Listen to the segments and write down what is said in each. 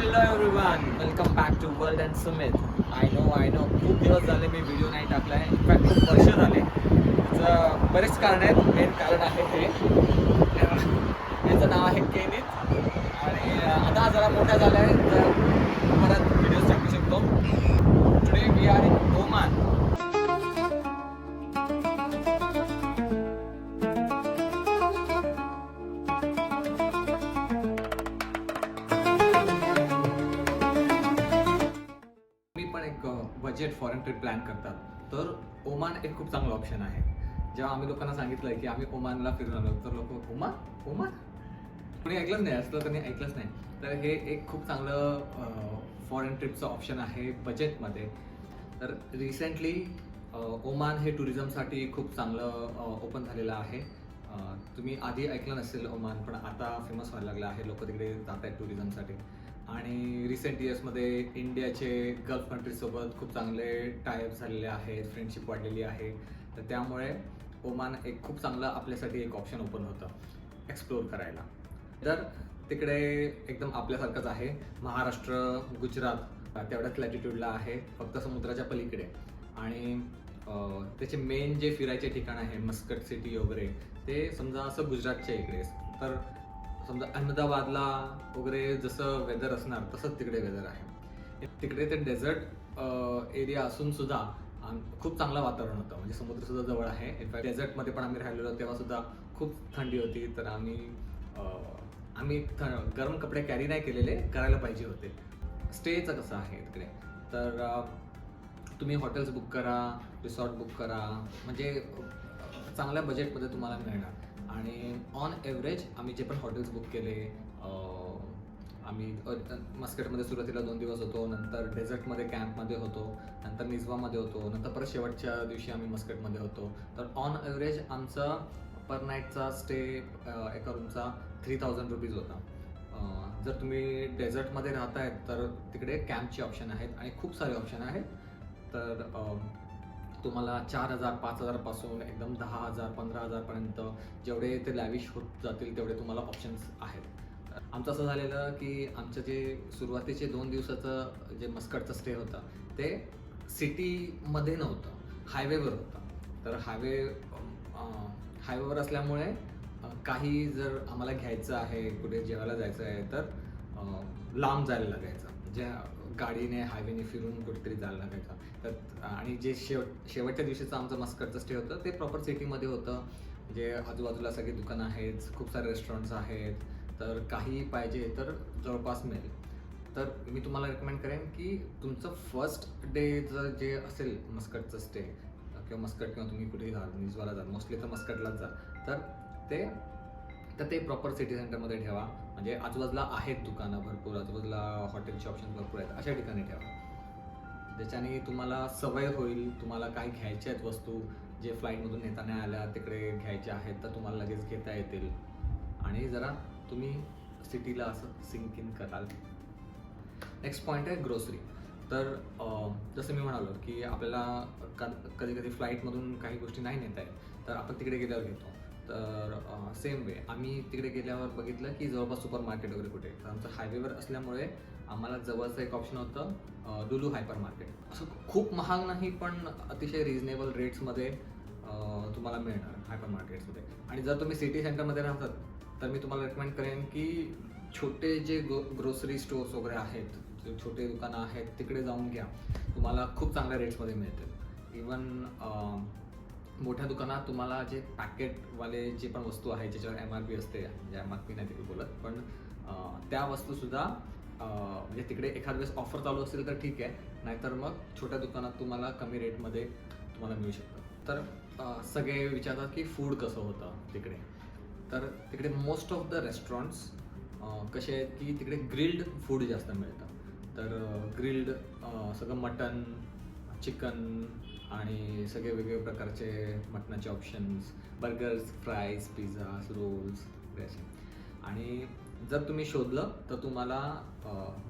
Hello everyone welcome back to world and Sumit I know I know खूप दिवस झाले मी video नाही टाकलाय इनफॅक्ट खूप वर्ष झाले. त्याचं बरेच कारण आहेत. मेन कारण आहे हे. याचं नाव आहे केनित. आणि आता जरा मोठा झाला आहे तर परत व्हिडिओज टाकू शकतो. Today we are in Oman budget foreign trip plan करतात. तर ओमान एक खूप चांगलं ऑप्शन आहे. जेव्हा आम्ही लोकांना सांगितलं की आम्ही ओमानला फिरून आलो तर लोक ओमान? ओमान? कोणी ऐकलंच नाही असलं त्यांनी ऐकलंच नाही. तर हे एक खूप चांगलं फॉरेन ट्रिपचं ऑप्शन आहे बजेटमध्ये तर रिसेंटली ओमान हे टुरिझमसाठी खूप चांगलं ओपन झालेलं आहे. तुम्ही आधी ऐकलं नसेल ओमान पण आता फेमस व्हायला लागलं आहे. लोक तिकडे जात आहेत टुरिझमसाठी आणि रिसेंट इयर्समध्ये इंडियाचे गल्फ कंट्रीजसोबत खूप चांगले टायअप झालेले आहेत फ्रेंडशिप वाढलेली आहे. तर त्यामुळे ओमान एक खूप चांगलं आपल्यासाठी एक ऑप्शन ओपन होतं एक्सप्लोअर करायला. तर तिकडे एकदम आपल्यासारखंच आहे. महाराष्ट्र गुजरात तेवढ्याच लॅटिट्यूडला आहे फक्त समुद्राच्या पलीकडे. आणि त्याचे मेन जे फिरायचे ठिकाण आहे मस्कट सिटी वगैरे ते समजा असं गुजरातच्या इकडे. तर समजा अहमदाबादला वगैरे जसं वेदर असणार तसंच तिकडे वेदर आहे. तिकडे ते डेझर्ट एरिया असून सुद्धा खूप चांगलं वातावरण होतं. म्हणजे समुद्र सुद्धा जवळ आहे. इनफॅक्ट डेझर्टमध्ये पण आम्ही राहिलेलो तेव्हा सुद्धा खूप थंडी होती. तर आम्ही आम्ही थ- गरम कपडे कॅरी नाही केलेले करायला पाहिजे होते. स्टेचं कसं आहे तिकडे? तर तुम्ही हॉटेल्स बुक करा रिसॉर्ट बुक करा. म्हणजे चांगल्या बजेटमध्ये तुम्हाला मिळणार. आणि ऑन एव्हरेज आम्ही जे पण हॉटेल्स बुक केले आम्ही मस्केटमध्ये मस्कटमध्ये सुरुवातीला दोन दिवस होतो नंतर डेझर्टमध्ये कॅम्पमध्ये होतो नंतर निजवामध्ये होतो नंतर परत शेवटच्या दिवशी आम्ही मस्कटमध्ये होतो. तर ऑन एव्हरेज आमचा पर नाईटचा स्टे एका रूमचा थ्री थाउजंड रुपीज होता. जर तुम्ही डेझर्टमध्ये राहतायत तर तिकडे कॅम्पचे ऑप्शन आहेत आणि खूप सारे ऑप्शन आहेत. तर तुम्हाला चार हजार पाच हजारपासून एकदम दहा हजार पंधरा हजारपर्यंत जेवढे ते लॅविश होत जातील तेवढे तुम्हाला ऑप्शन्स आहेत. आमचं असं झालेलं की आमचं जे सुरुवातीचे दोन दिवसाचं जे मस्कटचं स्टे होतं ते सिटीमध्ये नव्हतं हायवेवर होतं. तर हायवे हायवेवर असल्यामुळे काही जर आम्हाला घ्यायचं आहे कुठे जेवायला जायचं आहे तर लांब जायला लागायचं. ज्या गाडीने हायवेने फिरून कुठेतरी जायला लागायचा. तर आणि जे शेव शेवटच्या दिवशीचं आमचं मस्कटचं स्टे होतं ते प्रॉपर सिटीमध्ये होतं. म्हणजे आजूबाजूला सगळी दुकानं आहेत खूप सारे रेस्टॉरंट्स आहेत. तर काही पाहिजे तर जवळपास मिळेल. तर मी तुम्हाला रेकमेंड करेन की तुमचं फर्स्ट डेचं जे असेल मस्कटचं स्टे किंवा मस्कट किंवा तुम्ही कुठेही जा निजवाला जा मोस्टली तर मस्कटलाच जा तर ते तर ते प्रॉपर सिटी सेंटरमध्ये ठेवा. म्हणजे आजूबाजूला आहेत दुकानं भरपूर आजूबाजूला हॉटेलचे ऑप्शन भरपूर आहेत अशा ठिकाणी ठेवा. ज्याच्याने तुम्हाला सवय होईल तुम्हाला काही घ्यायच्या आहेत वस्तू जे फ्लाईटमधून नेता नाही आल्या तिकडे घ्यायच्या आहेत तर तुम्हाला लगेच घेता येतील. आणि जरा तुम्ही सिटीला असं सिंक इन कराल. नेक्स्ट पॉईंट आहे ग्रोसरी तर जसं मी म्हणालो की आपल्याला कधी कधी फ्लाईटमधून काही गोष्टी नाही नेता येत तर आपण तिकडे गेल्यावर घेतो. तर सेम वे आम्ही तिकडे गेल्यावर बघितलं की जवळपास सुपर मार्केट वगैरे कुठे? तर आमचं हायवेवर असल्यामुळे आम्हाला जवळचं एक ऑप्शन होतं अं, डुलू हायपर मार्केट असं खूप महाग नाही पण अतिशय रिझनेबल रेट्समध्ये तुम्हाला मिळणार हायपर मार्केट्समध्ये आणि जर तुम्ही सिटी सेंटरमध्ये राहतात तर मी तुम्हाला रेकमेंड करेन की छोटे जे ग्रो ग्रोसरी स्टोअर्स वगैरे आहेत जे छोटे दुकानं आहेत तिकडे जाऊन घ्या. तुम्हाला खूप चांगल्या रेट्समध्ये मिळतील. इवन मोठ्या दुकानात तुम्हाला जे पॅकेटवाले जे पण वस्तू आहे ज्याच्यावर एम आर पी असते म्हणजे एम आर पी नाही तिकडे बोलत. पण त्या वस्तूसुद्धा म्हणजे तिकडे एखाद वेळेस ऑफर चालू असेल तर ठीक आहे. नाहीतर मग छोट्या दुकानात तुम्हाला कमी रेटमध्ये तुम्हाला मिळू शकतं. तर सगळे विचारतात की फूड कसं होतं तिकडे? तर तिकडे मोस्ट ऑफ द रेस्टॉरंट्स कसे आहेत की तिकडे ग्रिल्ड फूड जास्त मिळतं. तर ग्रिल्ड सगळं मटन चिकन आणि सगळे वेगवेगळ्या प्रकारचे मटणाचे options burgers fries pizzas rolls वगैरे असे. आणि जर तुम्ही शोधलं तर तुम्हाला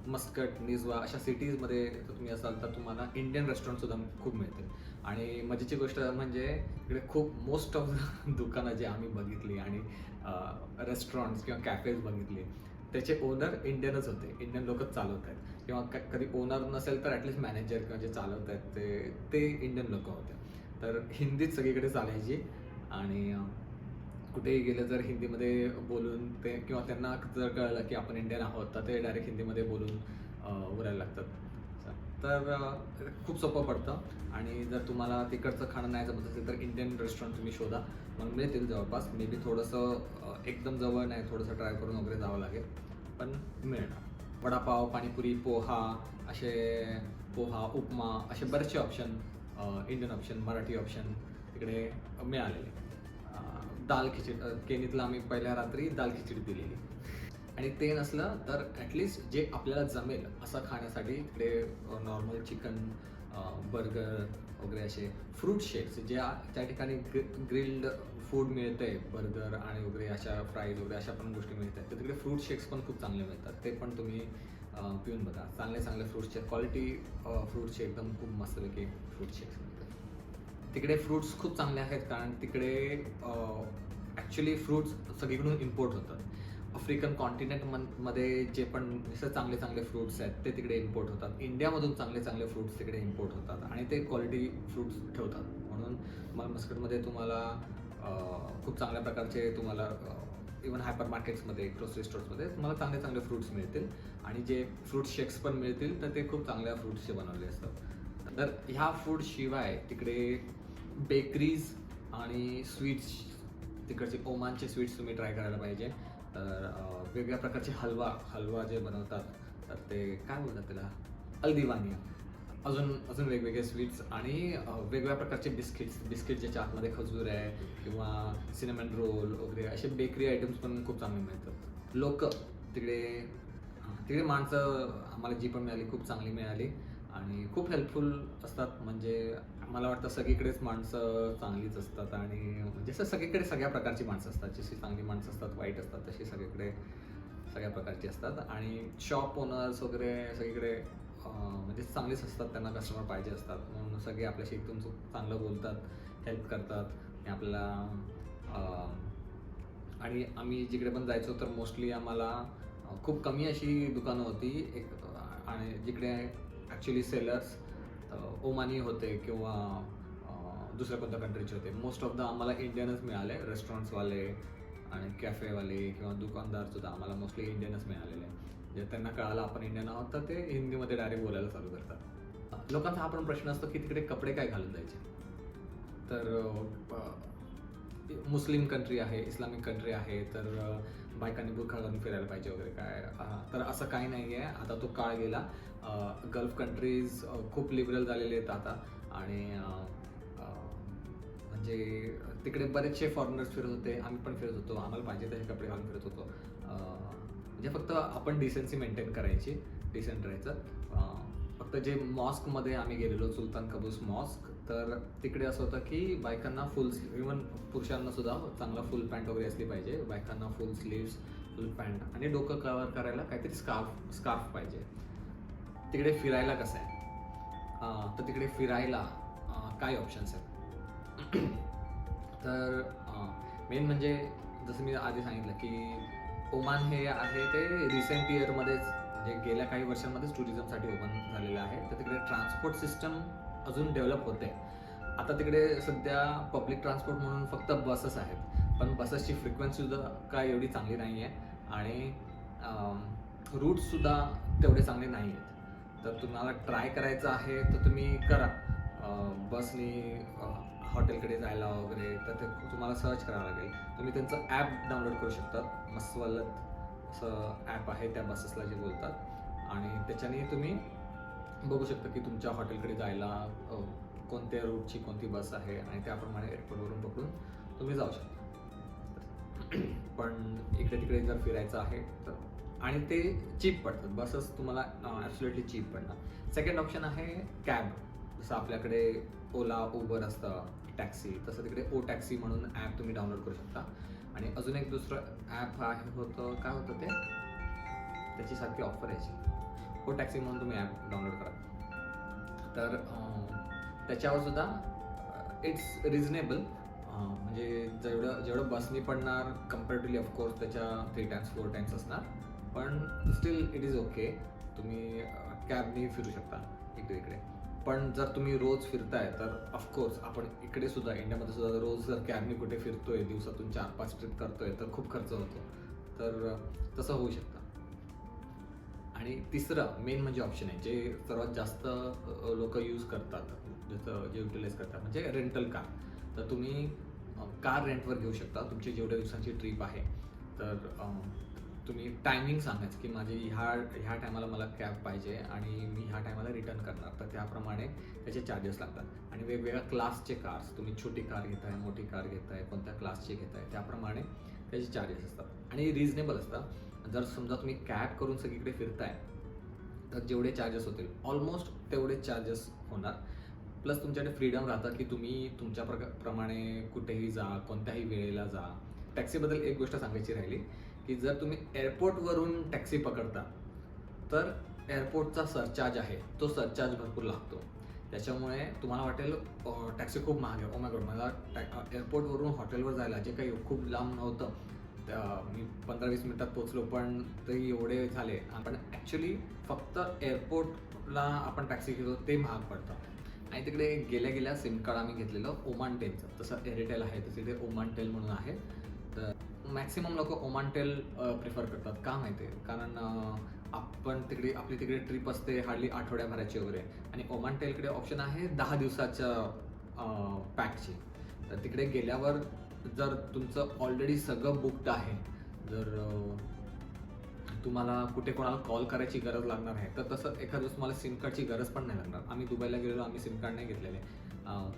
मस्कट निजवा अशा सिटीजमध्ये जर तुम्ही असाल तर तुम्हाला इंडियन रेस्टॉरंटसुद्धा खूप मिळतील. आणि मजेची गोष्ट म्हणजे इकडे खूप मोस्ट ऑफ दुकानं जे आम्ही बघितली आणि रेस्टॉरंट्स किंवा कॅफेज बघितले त्याचे ओनर इंडियनच होते. इंडियन लोकच चालवत आहेत. किंवा कधी ओनर नसेल तर ॲटलिस्ट मॅनेजर किंवा जे चालवत आहेत ते ते इंडियन लोक होते. तर हिंदीच सगळीकडे चालायची. आणि कुठेही गेलं जर हिंदीमध्ये बोलून ते किंवा त्यांना जर कळलं की आपण इंडियन आहोत तर ते डायरेक्ट हिंदीमध्ये बोलून बोलायला उरायला लागतात. तर खूप सोपं पडतं. आणि जर तुम्हाला तिकडचं खाणं नाही जमत असेल तर इंडियन रेस्टॉरंट तुम्ही शोधा. मग मिळतील जवळपास. मे बी थोडंसं एकदम जवळ नाही थोडंसं ट्राय करून वगैरे जावं लागेल. पण मिळणार. वडापाव पाणीपुरी पोहा असे पोहा उपमा असे बरेचसे option Indian option Marathi option तिकडे मिळालेले. दाल खिचडी केनीतला आम्ही पहिल्या रात्री दाल खिचडी दिलेली. आणि ते नसलं तर ॲटलिस्ट जे आपल्याला जमेल असं खाण्यासाठी तिकडे नॉर्मल चिकन बर्गर वगैरे असे फ्रूट शेक्स ज्या त्या ठिकाणी ग्रिल्ड फूड मिळते बर्गर आणि वगैरे अशा फ्राईज वगैरे अशा पण गोष्टी मिळतात. तर तिकडे फ्रूट शेक्स पण खूप चांगले मिळतात. ते पण तुम्ही पिऊन बघा. चांगले चांगले फ्रूट्सचे क्वालिटी फ्रूटचे एकदम खूप मस्तपैकी फ्रूट शेक्स मिळतात. तिकडे फ्रूट्स खूप चांगले आहेत कारण तिकडे ॲक्च्युली फ्रूट्स सगळीकडून इम्पोर्ट होतात. आफ्रिकन कॉन्टिनेंटमध्ये जे पण चांगले चांगले फ्रूट्स आहेत ते तिकडे इम्पोर्ट होतात. इंडियामधून चांगले चांगले फ्रूट्स तिकडे इम्पोर्ट होतात आणि ते क्वालिटी फ्रूट्स ठेवतात. म्हणून तुम्हाला मस्कटमध्ये तुम्हाला खूप चांगल्या प्रकारचे तुम्हाला इवन हायपर मार्केट्समध्ये ग्रोसरी स्टोर्समध्ये तुम्हाला चांगले चांगले फ्रूट्स मिळतील आणि जे फ्रूट शेक्स पण मिळतील तर ते खूप चांगल्या फ्रूट्सचे बनवले असतात. तर ह्या फूडशिवाय तिकडे बेकरीज आणि स्वीट्स तिकडचे ओमानचे स्वीट्स तुम्ही ट्राय करायला पाहिजे. तर वेगळ्या वेगवेगळ्या प्रकारचे हलवा हलवा जे बनवतात तर ते काय बोलतात त्याला? अल्दिवानिया. अजून अजून वेगवेगळे स्वीट्स आणि वेगवेगळ्या प्रकारचे बिस्किट्स बिस्किट ज्याच्या आतमध्ये खजूर आहे किंवा सिनेमन रोल वगैरे असे बेकरी आयटम्स पण खूप चांगले मिळतात. लोक तिकडे तिकडे माणसं आम्हाला जी पण मिळाली खूप चांगली मिळाली. आणि खूप हेल्पफुल असतात. म्हणजे मला वाटतं सगळीकडेच माणसं चांगलीच असतात आणि म्हणजे सगळीकडे सगळ्या प्रकारची माणसं असतात. जशी चांगली माणसं असतात वाईट असतात तशी सगळीकडे सगळ्या प्रकारची असतात. आणि शॉप ओनर्स वगैरे सगळीकडे म्हणजे चांगलेच असतात. त्यांना कस्टमर पाहिजे असतात. म्हणून सगळे आपल्याशी एकदम चांगलं बोलतात हेल्प करतात. आणि आपल्याला आणि आम्ही जिकडे पण जायचो तर मोस्टली आम्हाला खूप कमी अशी दुकानं होती. एक आणि जिकडे ॲक्च्युली सेलर्स ओमानी होते किंवा दुसऱ्या कोणत्या कंट्रीचे होते. मोस्ट ऑफ द आम्हाला इंडियनच मिळाले रेस्टॉरंट्सवाले आणि कॅफेवाले किंवा दुकानदार सुद्धा आम्हाला मोस्टली इंडियनच मिळालेले. जे त्यांना कळालं आपण इंडियन आहोत तर ते हिंदीमध्ये डायरेक्ट बोलायला चालू करतात. लोकांचा हा पण प्रश्न असतो की तिकडे कपडे काय घालून जायचे? तर मुस्लिम कंट्री आहे इस्लामिक कंट्री आहे तर बायकांनी बुरखा घालून फिरायला पाहिजे वगैरे काय. तर असं काही नाही आहे आता तो काळ गेला. गल्फ कंट्रीज खूप लिबरल झालेले आहेत आता. आणि म्हणजे तिकडे बरेचसे फॉरेनर्स फिरत होते. आम्ही पण फिरत होतो. आम्हाला पाहिजे तसे कपडे घालून फिरत होतो. म्हणजे फक्त आपण डिसेन्सी मेंटेन करायची डिसेंट राहायचं. फक्त जे मॉस्कमध्ये आम्ही गेलेलो सुलतान कबूस मॉस्क तर तिकडे असं होतं की बायकांना फुल इवन पुरुषांना सुद्धा चांगला फुल पॅन्ट वगैरे असली पाहिजे. बायकांना फुल स्लीव्स फुल पॅन्ट आणि डोकं कव्हर करायला काहीतरी स्कार्फ स्कार्फ पाहिजे. तिकडे फिरायला कसं आहे? तर तिकडे फिरायला काय ऑप्शन्स आहेत? तर मेन म्हणजे जसं मी आधी सांगितलं की ओमान हे आहे ते रिसेंट इयरमध्येच म्हणजे गेल्या काही वर्षांमध्येच टुरिझमसाठी ओपन झालेलं आहे. तर तिकडे ट्रान्सपोर्ट सिस्टम अजून डेव्हलप होते. आता तिकडे सध्या पब्लिक ट्रान्सपोर्ट म्हणून फक्त बसेस आहेत. पण बसेसची फ्रिक्वेन्सीसुद्धा काय एवढी चांगली नाही आहे आणि रूट्ससुद्धा तेवढे चांगले नाही आहेत तर तुम्हाला ट्राय करायचं आहे तर तुम्ही करा. बसनी हॉटेलकडे जायला वगैरे तर ते तुम्हाला सर्च करावं लागेल. तुम्ही त्यांचं ॲप डाउनलोड करू शकतात मस्वलत असं ॲप आहे त्या बसेसला जे बोलतात. आणि त्याच्याने तुम्ही बघू शकता की तुमच्या हॉटेलकडे जायला कोणत्या रूटची कोणती बस आहे आणि त्याप्रमाणे एअरपोर्टवरून पकडून तुम्ही जाऊ शकता. पण इकडे तिकडे जर फिरायचं आहे तर आणि ते चीप पडतात. बसेस तुम्हाला ॲब्सुलेटली चीप पडणार. सेकंड ऑप्शन आहे कॅब जसं आपल्याकडे ओला उबर असतं टॅक्सी तसं तिकडे ओ टॅक्सी म्हणून ॲप तुम्ही डाउनलोड करू शकता. आणि अजून एक दुसरं ॲप आहे होतं काय होतं ते? त्याची सारखी ऑफर यायची. हो टॅक्सी म्हणून तुम्ही ॲप डाउनलोड करा. तर त्याच्यावर सुद्धा इट्स रिझनेबल म्हणजे जेवढं जेवढं बसनी पडणार कम्पॅरेटिव्हली ऑफकोर्स त्याच्या थ्री टाइम्स फोर टाइम्स असणार. पण स्टील इट इज ओके तुम्ही कॅबनी फिरू शकता इकडे इकडे. पण जर तुम्ही रोज फिरताय तर ऑफकोर्स आपण इकडे सुद्धा इंडियामध्ये सुद्धा रोज जर कॅबनी कुठे फिरतोय दिवसातून चार पाच ट्रिप करतोय तर खूप खर्च होतो. तर तसं होऊ शकतं. आणि तिसरं मेन म्हणजे ऑप्शन आहे जे सर्वात जास्त लोक यूज करतात जसं जे युटिलाइज करतात म्हणजे रेंटल कार तर तुम्ही कार रेंटवर घेऊ शकता तुमची जेवढ्या दिवसांची ट्रिप आहे. तर तुम्ही टायमिंग सांगायचं की माझी ह्या ह्या टायमाला मला कॅब पाहिजे आणि मी ह्या टायमाला रिटर्न करणार. तर त्याप्रमाणे त्याचे चार्जेस लागतात. आणि वेगवेगळ्या क्लासचे कार्स तुम्ही छोटी कार घेताय मोठी कार घेताय कोणत्या क्लासचे घेताय त्याप्रमाणे त्याचे चार्जेस असतात. आणि रिजनेबल असतात जर समजा तुम्ही कॅब करून सगळीकडे फिरताय तर जेवढे चार्जेस होतील ऑलमोस्ट तेवढे चार्जेस होणार. प्लस तुमच्याकडे फ्रीडम राहतं की तुम्ही तुमच्या प्रका प्रमाणे कुठेही जा कोणत्याही वेळेला जा. टॅक्सीबद्दल एक गोष्ट सांगायची राहिली की जर तुम्ही एअरपोर्टवरून टॅक्सी पकडता तर एअरपोर्टचा सरचार्ज आहे तो सरचार्ज भरपूर लागतो. त्याच्यामुळे तुम्हाला वाटेल टॅक्सी खूप महाग आहे. Oh ओमॅगोड मला एअरपोर्टवरून हॉटेलवर जायला जे काही खूप लांब नव्हतं मी पंधरा वीस मिनिटात पोचलो पण तरी एवढे झाले. पण ॲक्च्युली फक्त एअरपोर्टला आपण टॅक्सी घेतो ते महाग पडतं. आणि तिकडे गेल्या गेल्या सिम कार्ड आम्ही घेतलेलं ओमान टेलचं तसं एअरटेल आहे तसं ते ओमान टेल म्हणून आहे. तर मॅक्सिमम लोक ओमान टेल प्रिफर करतात. का माहिती आहे? कारण आपण तिकडे आपली तिकडे ट्रिप असते हार्डली आठवड्याभराची वगैरे. आणि ओमान टेलकडे ऑप्शन आहे दहा दिवसाच्या पॅकची तर तिकडे गेल्यावर जर तुमचं ऑलरेडी सगळं बुकड आहे जर तुम्हाला कुठे कोणाला कॉल करायची गरज लागणार आहे तर तसं एखादं दिवस तुम्हाला सिम कार्डची गरज पण नाही लागणार. आम्ही दुबईला गेलेलो आम्ही सिम कार्ड नाही घेतलेले.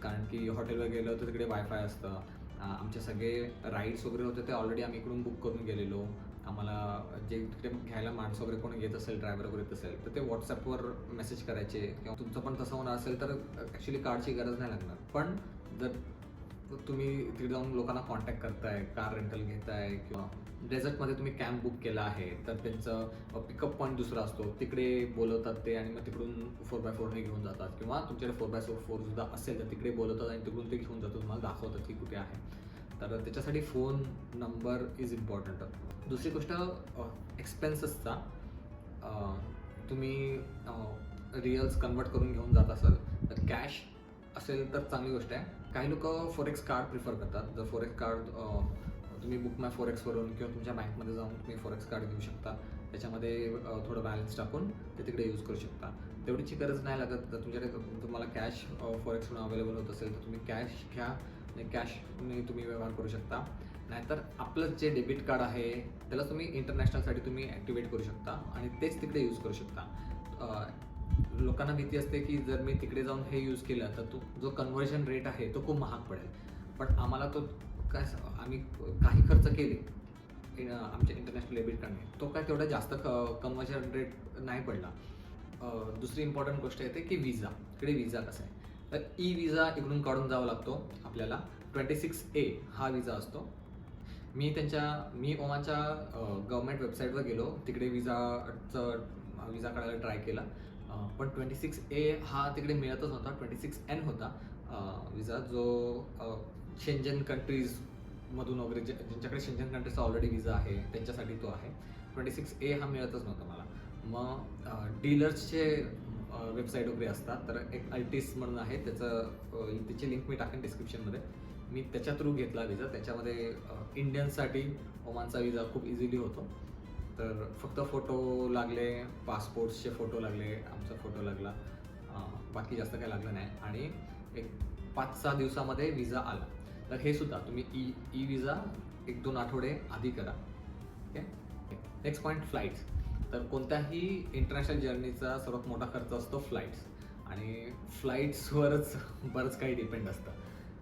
कारण की हॉटेलवर गेलो तर तिकडे वायफाय असतं. आमचे सगळे राईड्स वगैरे होते ते ऑलरेडी आम्ही इकडून बुक करून गेलेलो. आम्हाला जे तिकडे घ्यायला माणसं वगैरे कोणी येत असेल ड्रायव्हर वगैरे येत असेल तर ते व्हॉट्सअपवर मेसेज करायचे. किंवा तुमचं पण तसं होणार असेल तर ॲक्च्युली कार्डची गरज नाही लागणार. पण जर तुम्ही तिकडे जाऊन लोकांना कॉन्टॅक्ट करताय कार रेंटल घेताय किंवा डेझर्टमध्ये तुम्ही कॅम्प बुक केला आहे तर त्यांचं पिकअप पॉईंट दुसरा असतो. तिकडे बोलवतात ते आणि मग तिकडून फोर बाय फोरने घेऊन जातात. किंवा तुमच्याकडे फोर बाय फोर फोर सुद्धा असेल तर तिकडे बोलवतात आणि तिकडून ते घेऊन जातात. तुम्हाला दाखवतात की कुठे आहे. तर त्याच्यासाठी फोन नंबर इज इम्पॉर्टंट दुसरी गोष्ट एक्सपेन्सेसचा तुम्ही रिअल्स कन्वर्ट करून घेऊन जात असाल तर कॅश असेल तर चांगली गोष्ट आहे. काही लोक फॉरेक्स कार्ड प्रिफर करतात. जर फॉरेक्स कार्ड तुम्ही बुक माय फॉरेक्सवरून किंवा तुमच्या बँकमध्ये जाऊन तुम्ही फॉरेक्स कार्ड घेऊ शकता. त्याच्यामध्ये थोडं बॅलन्स टाकून ते तिकडे यूज करू शकता. तेवढीची गरज नाही लागत. जर तुमच्याकडे तुम्हाला कॅश फॉरेक्सकडून अवेलेबल होत असेल तर तुम्ही कॅश घ्या आणि कॅशने तुम्ही व्यवहार करू शकता. नाहीतर आपलं जे डेबिट कार्ड आहे त्याला तुम्ही इंटरनॅशनलसाठी तुम्ही ॲक्टिवेट करू शकता आणि तेच तिकडे यूज करू शकता. लोकांना भीती असते की जर मी तिकडे जाऊन हे यूज केलं तर तो जो कन्व्हर्जन रेट आहे तो खूप महाग पडेल. पण आम्हाला तो काय आम्ही काही खर्च केले आमच्या इंटरनॅशनल डेबिट कार्डने तो काय तेवढा जास्त कन्व्हर्जन रेट नाही पडला. दुसरी इम्पॉर्टंट गोष्ट येते की विजा इकडे विजा कसा आहे? तर ई विजा इकडून काढून जावा लागतो आपल्याला. ट्वेंटी सिक्स ए हा विजा असतो. मी त्यांच्या मी ओमाच्या गव्हर्मेंट वेबसाईटवर गेलो. तिकडे विजाचं विजा काढायला ट्राय केला. पण ट्वेंटी सिक्स ए हा तिकडे मिळतच नव्हता. ट्वेंटी सिक्स एन होता विजा जो शेंजन कंट्रीजमधून वगैरे जे ज्यांच्याकडे शेंजन कंट्रीजचा ऑलरेडी विजा आहे त्यांच्यासाठी तो आहे. ट्वेंटी सिक्स ए हा मिळतच नव्हता मला. मग डीलर्सचे वेबसाईट वगैरे असतात. तर एक अल्टिस म्हणून आहे. त्याचं त्याची लिंक मी टाकेन डिस्क्रिप्शनमध्ये मी त्याच्या थ्रू घेतला विजा त्याच्यामध्ये इंडियन्ससाठी ओमानचा विजा खूप इझिली होतो. तर फक्त फोटो लागले पासपोर्ट्सचे फोटो लागले आमचा फोटो लागला. बाकी जास्त काही लागलं नाही. आणि एक पाच सहा दिवसामध्ये विजा आला. तर हे सुद्धा तुम्ही ई ई विजा एक दोन आठवडे आधी करा. ओके? नेक्स्ट पॉईंट फ्लाईट्स तर कोणत्याही इंटरनॅशनल जर्नीचा सर्वात मोठा खर्च असतो फ्लाईट्स आणि फ्लाईट्सवरच बरंच काही डिपेंड असतं.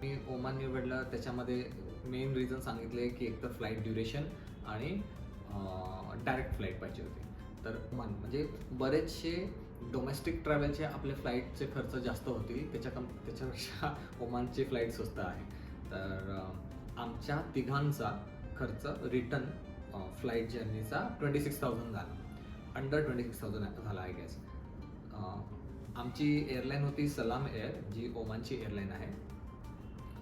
मी ओमान निवडलं त्याच्यामध्ये मेन रिझन सांगितले की एकतर फ्लाईट ड्युरेशन आणि डायरेक्ट फ्लाईट पाहिजे होती. तर मन म्हणजे बरेचसे डोमेस्टिक ट्रॅव्हलचे आपले फ्लाईटचे खर्च जास्त होतील त्याच्या कम त्याच्यापेक्षा ओमानची फ्लाईट स्वस्त आहे. तर आमच्या तिघांचा खर्च रिटर्न फ्लाईट जर्नीचा ट्वेंटी सिक्स थाउजंड झाला. अंडर ट्वेंटी सिक्स थाउजंड झाला आय गॅस आमची एअरलाईन होती सलाम एअर जी ओमानची एअरलाईन आहे.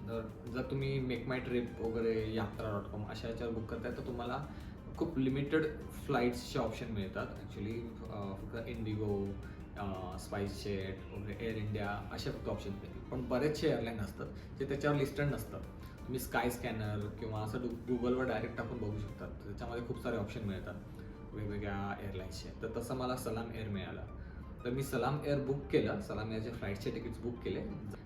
तर जर तुम्ही मेक माय ट्रिप वगैरे यात्रा डॉट कॉम अशा याच्यावर बुक करताय तर तुम्हाला खूप लिमिटेड फ्लाईट्सचे ऑप्शन मिळतात. ॲक्च्युली फक्त इंडिगो स्पाईस जेट वगैरे एअर इंडिया असे फक्त ऑप्शन मिळतील पण बरेचसे एअरलाईन असतात जे त्याच्यावर लिस्टेड नसतात. तुम्ही स्काय स्कॅनर किंवा असं गुगलवर डायरेक्ट टाकून बघू शकतात. त्याच्यामध्ये खूप सारे ऑप्शन मिळतात. वेगवेगळ्या एअरलाईन्सचे तर तसं मला सलाम एअर मिळाला. तर मी सलाम एअर बुक केलं. सलाम एअरचे फ्लाईटचे तिकीट्स बुक केले.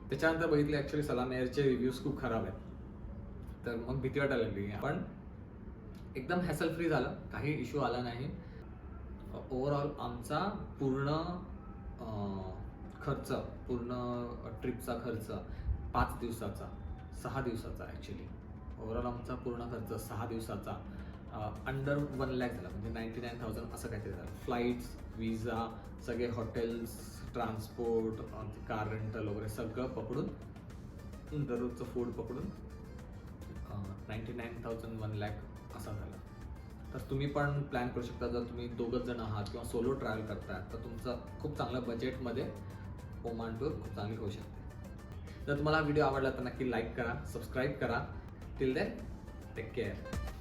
त्याच्यानंतर बघितले ॲक्च्युली सलाम एअरचे रिव्ह्यूज खूप खराब आहेत. तर मग भीती वाटायला लागली. पण एकदम हॅसल फ्री झालं. काही इश्यू आला नाही. ओव्हरऑल आमचा पूर्ण खर्च पूर्ण ट्रिपचा खर्च पाच दिवसाचा सहा दिवसाचा ॲक्च्युली ओव्हरऑल आमचा पूर्ण खर्च सहा दिवसाचा अंडर वन लॅक झाला. म्हणजे नाईन्टी नाईन थाउजंड असं काहीतरी झालं. फ्लाईट्स विजा सगळे हॉटेल्स ट्रान्सपोर्ट कार रेंटल वगैरे सगळं पकडून दररोजचं फूड पकडून ninety nine thousand one lakh असा झाला. तर तुम्ही पण प्लॅन करू शकता जर तुम्ही दोघंच जण आहात किंवा सोलो ट्रॅव्हल करताय तर तुमचं खूप चांगलं बजेटमध्ये ओमान टूर खूप चांगली होऊ शकते. जर तुम्हाला व्हिडिओ आवडला तर नक्की लाईक करा सबस्क्राईब करा. Till then take care